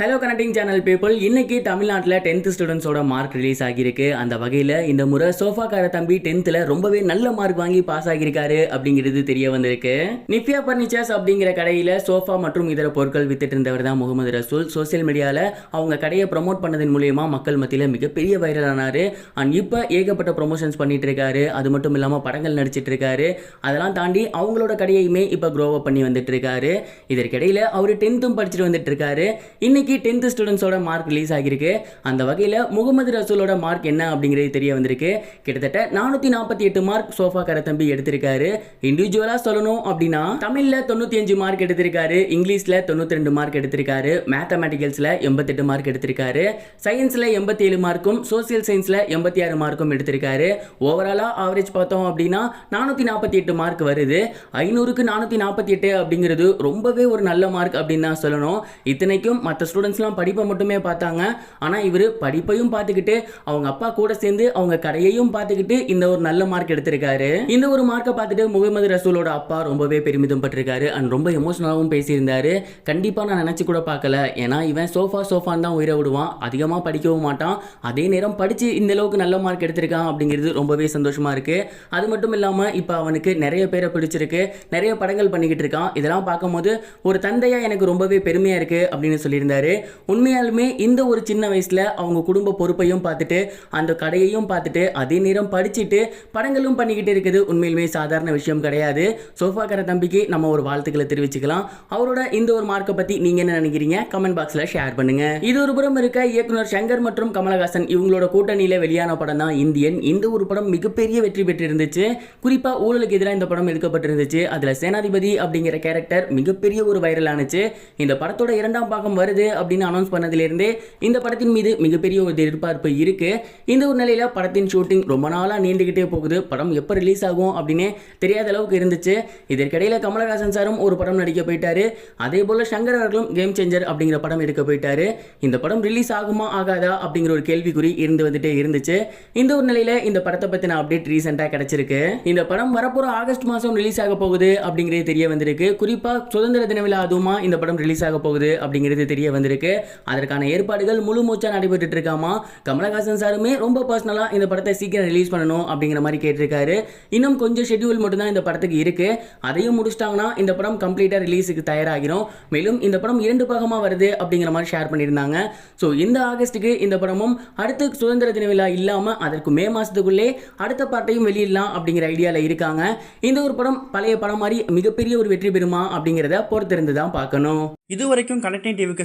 Hello connecting channel people இன்னைக்கு தமிழ்நாட்டில் tenth ஸ்டூடெண்ட்ஸோட mark release ஆகியிருக்கு. அந்த வகையில் இந்த முறை சோஃபாக்கார தம்பி டென்த்தில் ரொம்பவே நல்ல மார்க் வாங்கி பாஸ் ஆகியிருக்காரு அப்படிங்கிறது தெரிய வந்திருக்கு. நிஃபியா பர்னிச்சர்ஸ் அப்படிங்கிற கடையில் சோஃபா மற்றும் இதர பொருட்கள் வித்துட்டு இருந்தவர் தான் முகமது ரசூல். சோசியல் மீடியாவில் அவங்க கடையை ப்ரொமோட் பண்ணதன் மூலயமா மக்கள் மத்தியில் மிகப்பெரிய வைரல் ஆனார். அண்ட் இப்போ ஏகப்பட்ட ப்ரொமோஷன்ஸ் பண்ணிட்டு இருக்காரு. அது மட்டும் இல்லாமல் படங்கள் நடிச்சிட்டு இருக்காரு. அதெல்லாம் தாண்டி அவங்களோட கடையையுமே இப்போ க்ரோவ் அப் பண்ணி வந்துட்டு இருக்காரு. இதற்கிடையில் அவர் டென்த்தும் படிச்சுட்டு வந்துட்டு இருக்காரு. இன்னைக்கு டென்த் ஸ்டூடெண்ட்ஸோட மார்க் ரிலீஸ் ஆகியிருக்கு. அந்த வகையில் முகமது ரசூலோட மார்க் என்ன அப்படிங்கிறது தெரிய வந்திருக்கு. கிட்டத்தட்ட நானூற்றி நாற்பத்தி எட்டு மார்க் சோஃபா கரத்தம்பி எடுத்திருக்காரு. இண்டிவிஜுவலாக சொல்லணும் அப்படின்னா தமிழில் தொண்ணூற்றி அஞ்சு மார்க் எடுத்திருக்காரு இங்கிலீஷில் தொண்ணூற்றி ரெண்டு மார்க் எடுத்திருக்காரு மேத்தமெட்டிக்கல்ஸில் எண்பத்தெட்டு மார்க் எடுத்திருக்காரு சயின்ஸில் எண்பத்தி ஏழு மார்க்கும் சோசியல் சயின்ஸில் எண்பத்தி ஆறு மார்க்கும் எடுத்திருக்காரு. ஓவராலாக ஆவரேஜ் பார்த்தோம் அப்படின்னா நானூற்றி நாற்பத்தி எட்டு மார்க் வருது. ஐநூறுக்கு நானூற்றி நாற்பத்தி எட்டு அப்படிங்கிறது ரொம்பவே ஒரு நல்ல மார்க் அப்படின்னு தான் சொல்லணும். இத்தனைக்கும் மற்ற ஸ்டூடெண்ட்ஸ்லாம் படிப்பை மட்டுமே பார்த்தாங்க. ஆனால் இவர் படிப்பையும் பார்த்துக்கிட்டு அவங்க அப்பா கூட சேர்ந்து அவங்க கடையையும் பார்த்துக்கிட்டு இந்த ஒரு நல்ல மார்க் எடுத்திருக்காரு. இந்த ஒரு மார்க்கை பார்த்துட்டு முகமது ரசூலோட அப்பா ரொம்பவே பெருமிதம் பட்டிருக்காரு. அண்ட் ரொம்ப எமோஷனலாகவும் பேசியிருந்தாரு. கண்டிப்பாக நான் நினச்சி கூட பார்க்கல. ஏன்னா இவன் சோஃபா சோஃபான்னு தான் உயிரை விடுவான். அதிகமாக படிக்கவும் மாட்டான். அதே நேரம் படித்து இந்த அளவுக்கு நல்ல மார்க் எடுத்திருக்கான் அப்படிங்கிறது ரொம்பவே சந்தோஷமாக இருக்குது அது மட்டும் இல்லாமல் இப்போ அவனுக்கு நிறைய பேரை பிடிச்சிருக்கு. நிறைய படங்கள் பண்ணிக்கிட்டு இருக்கான். இதெல்லாம் பார்க்கும்போது ஒரு தந்தையாக எனக்கு ரொம்பவே பெருமையாக இருக்குது அப்படின்னு சொல்லியிருந்தாரு. உண்மையாலுமே இந்த ஒரு சின்ன வயசுல அவங்க குடும்ப பொறுப்பையும் பார்த்துட்டு அந்த கடையையும் பார்த்துட்டு அதே நேரம் படிச்சுட்டு படங்களும் பண்ணிக்கிட்டு இருக்குது. உண்மையிலுமே சாதாரண விஷயம் கிடையாது. சோஃபாக்கார தம்பிக்கு நம்ம ஒரு வாழ்த்துக்களை தெரிவிச்சுக்கலாம். அவரோட இந்த ஒரு மார்க்கை பத்தி நீங்க என்ன நினைக்கிறீங்க? கமெண்ட் பாக்ஸ்ல ஷேர் பண்ணுங்க. இது ஒரு புறம் இருக்க இயக்குனர் சங்கர் மற்றும் கமலஹாசன் இவங்களோட கூட்டணியில வெளியான படம் தான் இந்தியன். இந்த ஒரு படம் மிகப்பெரிய வெற்றி பெற்றிருந்துச்சு. குறிப்பா ஊழலுக்கு எதிராக இந்த படம் எடுக்கப்பட்டிருந்துச்சு. அதுல சேனாதிபதி அப்படிங்கிற கேரக்டர் மிகப்பெரிய ஒரு வைரல் ஆனுச்சு. இந்த படத்தோட இரண்டாம் பாகம் வருது. அப்படின்னு அனௌன்ஸ் பண்ணதிலிருந்தே இந்த படத்தின் மீது மிகப்பெரிய ஒரு எதிர்பார்ப்பு இருக்கு. இந்த ஒரு நிலையில படத்தின் ஷூட்டிங் ரொம்ப நாளா நீண்டுகிட்டே போகுது. படம் எப்போ ரிலீஸ் ஆகும் அப்படின்னு தெரியாத அளவுக்கு இருந்துச்சு. இதற்கிடையில கமலஹாசன் சாரும் ஒரு படம் நடிக்க போயிட்டாரு. அதே போல சங்கர் அவர்களும் கேம் சேஞ்சர் அப்படிங்கிற படம் எடுக்க போயிட்டாரு. இந்த படம் ரிலீஸ் ஆகுமா ஆகாதா அப்படிங்கிற ஒரு கேள்விக்குறி இருந்து வந்துட்டே இருந்துச்சு. இந்த ஒரு நிலையில இந்த படத்தை பத்தின அப்டேட் ரீசெண்டாக கிடைச்சிருக்கு. இந்த படம் வரப்போற ஆகஸ்ட் மாதம் ரிலீஸ் ஆக போகுது அப்படிங்கிறது தெரிய வந்திருக்கு. குறிப்பா சுதந்திர தின விழா அதுவுமா இந்த படம் ரிலீஸ் ஆக போகுது அப்படிங்கிறது தெரிய வந்திருக்கு. அதற்கான ஏற்பாடுகள் முழு மூச்சா நடைபெற்றுட்டு இருக்காமா? கமலஹாசன் சாருமே ரொம்ப பர்சனலாக இந்த படத்தை சீக்கிரம் ரிலீஸ் பண்ணணும் அப்படிங்கிற மாதிரி கேட்டிருக்காரு. இன்னும் கொஞ்சம் ஷெட்யூல் மட்டும்தான் இந்த படத்துக்கு இருக்கு. அதையும் முடிச்சிட்டாங்கன்னா இந்த படம் கம்ப்ளீட்டாக ரிலீஸுக்கு தயாராகிடும் மேலும் இந்த படம் இரண்டு பாகமா வருது அப்படிங்கிற மாதிரி ஷேர் பண்ணியிருந்தாங்க. ஸோ இந்த ஆகஸ்ட்டுக்கு இந்த படமும் அடுத்து சுதந்திர தின விழா இல்லாமல் அதற்கு மே மாதத்துக்குள்ளே அடுத்த பாட்டையும் வெளியிடலாம் அப்படிங்கிற ஐடியாவில் இருக்காங்க. இந்த ஒரு படம் பழைய படம் மாதிரி மிகப்பெரிய ஒரு வெற்றி பெறுமா அப்படிங்கிறத பொறுத்திருந்து தான் பார்க்கணும். இதுவரைக்கும் கனெக்டிங் டிவிக்கு